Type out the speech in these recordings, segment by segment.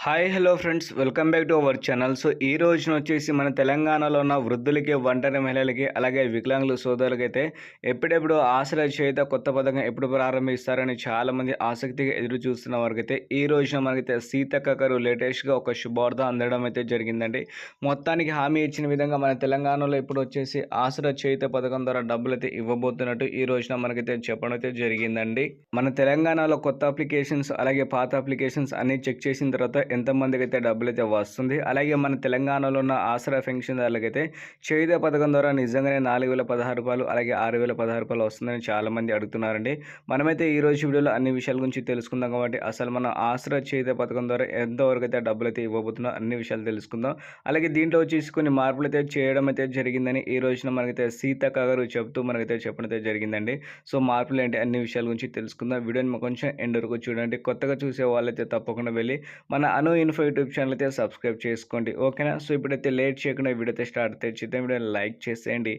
Hi hello friends welcome back to our channel so ఈ రోజున వచ్చేసి మన తెలంగాణలో ఉన్న వృద్ధులకి ఒంటరి మహిళలకి అలాగే వికలాంగుల సోదరులకి అయితే ఎప్పుడెప్పుడు ఆశ్రయ చేత కొత్త పథకం ఎప్పుడు ప్రారంభిస్తారని చాలామంది ఆసక్తిగా ఎదురు చూస్తున్న వారికైతే ఈ రోజున మనకైతే సీతక్క గారు లేటెస్ట్గా ఒక శుభార్త అందడం అయితే జరిగిందండి. మొత్తానికి హామీ ఇచ్చిన విధంగా మన తెలంగాణలో ఇప్పుడు వచ్చేసి ఆశ్రయ చేత పథకం ద్వారా డబ్బులు అయితే ఇవ్వబోతున్నట్టు ఈ రోజున మనకైతే చెప్పడం అయితే జరిగిందండి. మన తెలంగాణలో కొత్త అప్లికేషన్స్ అలాగే పాత అప్లికేషన్స్ అన్నీ చెక్ చేసిన తర్వాత ఎంతమందికి అయితే డబ్బులు అయితే వస్తుంది అలాగే మన తెలంగాణలో ఉన్న ఆసరా పెన్షన్దారులకైతే చేయుత పథకం ద్వారా నిజంగానే నాలుగు వేల పదహారు రూపాయలు అలాగే ఆరు వేల పదహారు రూపాయలు వస్తుందని చాలామంది అడుగుతున్నారండి. మనమైతే ఈ రోజు వీడియోలో అన్ని విషయాల గురించి తెలుసుకుందాం కాబట్టి అసలు మన ఆసరా చేయుత పథకం ద్వారా ఎంతవరకు అయితే డబ్బులు అయితే ఇవ్వబోతుందో అన్ని విషయాలు తెలుసుకుందాం. అలాగే దీంట్లో వచ్చేసి కొన్ని మార్పులు అయితే చేయడం అయితే జరిగిందని ఈ రోజున మనకైతే సీతక్క గారు చెప్తూ మనకైతే చెప్పడం అయితే జరిగిందండి. సో మార్పులు ఏంటి అన్ని విషయాల గురించి తెలుసుకుందాం. వీడియోని కొంచెం ఎండ్ వరకు చూడండి. కొత్తగా చూసే వాళ్ళైతే తప్పకుండా వెళ్ళి మన అను ఇన్ఫో యూట్యూబ్ ఛానల్ అయితే సబ్స్క్రైబ్ చేసుకోండి. ఓకేనా? సో ఇప్పుడైతే లేట్ చేయకుండా వీడియో అయితే స్టార్ట్ అయితే చేద్దాం వీడియో లైక్ చేసేయండి.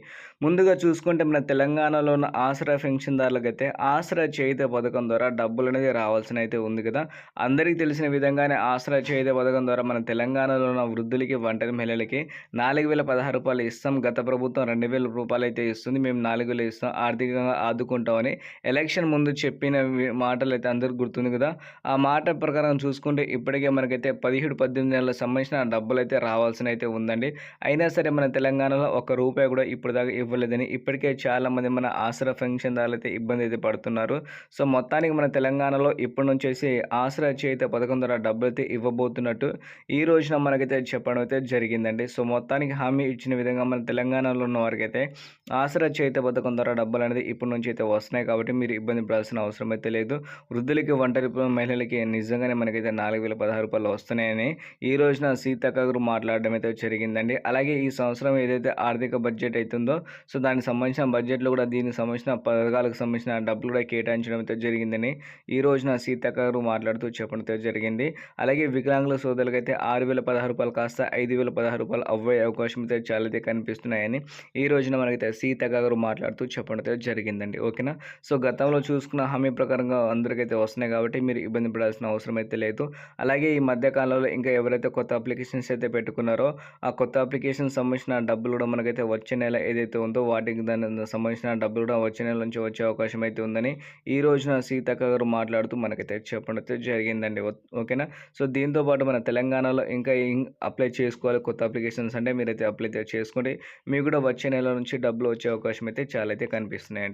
ముందుగా చూసుకుంటే మన తెలంగాణలో ఉన్న ఆసరా పెన్షన్దారులకు అయితే ఆసరా చేయిత పథకం ద్వారా డబ్బులు అనేది రావాల్సిన అయితే ఉంది కదా. అందరికీ తెలిసిన విధంగానే ఆసరా చేయితే పథకం ద్వారా మన తెలంగాణలో ఉన్న వృద్ధులకి ఒంటరి మహిళలకి నాలుగు వేల పదహారు రూపాయలు ఇస్తాం. గత ప్రభుత్వం రెండు వేల రూపాయలు అయితే ఇస్తుంది. మేము నాలుగు వేలు ఇస్తాం. ఆర్థికంగా ఆదుకుంటామని ఎలక్షన్ ముందు చెప్పిన మాటలు అయితే అందరికి గుర్తుంది కదా. ఆ మాట ప్రకారం చూసుకుంటే ఇప్పటికే మనకి మనకైతే పదిహేడు పద్దెనిమిది నెలలకు సంబంధించిన డబ్బులు అయితే రావాల్సిన అయితే ఉందండి. అయినా సరే మన తెలంగాణలో ఒక రూపాయి కూడా ఇప్పుడు దాకా ఇవ్వలేదని ఇప్పటికే చాలామంది మన ఆసరా పెన్షన్దారులు అయితే ఇబ్బంది అయితే పడుతున్నారు. సో మొత్తానికి మన తెలంగాణలో ఇప్పటి నుంచి ఆసరా చేత పథకం ద్వారా డబ్బులు అయితే ఇవ్వబోతున్నట్టు ఈ రోజున మనకైతే చెప్పడం అయితే జరిగిందండి. సో మొత్తానికి హామీ ఇచ్చిన విధంగా మన తెలంగాణలో ఉన్న వారికి అయితే ఆసరా చేత పథకం ద్వారా డబ్బులు అనేది ఇప్పటి నుంచి అయితే వస్తున్నాయి కాబట్టి మీరు ఇబ్బంది పడాల్సిన అవసరం అయితే లేదు. వృద్ధులకి ఒంటరి మహిళలకి నిజంగానే మనకైతే నాలుగు వేల పదహారు రూపాయలు వస్తున్నాయని ఈ రోజున సీతక్క గారు మాట్లాడడం అయితే జరిగిందండి. అలాగే ఈ సంవత్సరం ఏదైతే ఆర్థిక బడ్జెట్ అవుతుందో సో దానికి సంబంధించిన బడ్జెట్లో కూడా దీనికి సంబంధించిన పథకాలకు సంబంధించిన డబ్బులు కూడా కేటాయించడం అయితే జరిగిందని ఈ రోజున సీతక్క గారు మాట్లాడుతూ చెప్పడం జరిగింది. అలాగే వికలాంగుల సోదరులకు అయితే ఆరు వేల పదహారు రూపాయలు కాస్త ఐదు వేల పదహారు రూపాయలు అవ్వే అవకాశం అయితే చాలా అయితే కనిపిస్తున్నాయని ఈ రోజున మనకైతే సీతక్క గారు మాట్లాడుతూ చెప్పడం అయితే జరిగిందండి. ఓకేనా? సో గతంలో చూసుకున్న హామీ ప్రకారంగా అందరికైతే వస్తున్నాయి కాబట్టి మీరు ఇబ్బంది పడాల్సిన అవసరం అయితే లేదు. అలాగే ఈ మధ్యకాలంలో ఇంకా ఎవరైతే కొత్త అప్లికేషన్స్ అయితే పెట్టుకున్నారో ఆ కొత్త అప్లికేషన్ సంబంధించిన డబ్బులు కూడా మనకైతే వచ్చే నెల ఏదైతే ఉందో వాటికి దాని సంబంధించిన డబ్బులు కూడా వచ్చే నెల నుంచి వచ్చే అవకాశం అయితే ఉందని ఈ రోజున సీతక్క గారు మాట్లాడుతూ మనకైతే చెప్పడం అయితే జరిగిందండి. ఓకేనా? సో దీంతో పాటు మన తెలంగాణలో ఇంకా అప్లై చేసుకోవాలి కొత్త అప్లికేషన్స్ అంటే మీరైతే అప్లై చేసుకోండి మీకు కూడా వచ్చే నెల నుంచి డబ్బులు వచ్చే అవకాశం అయితే చాలా అయితే కనిపిస్తున్నాయండి.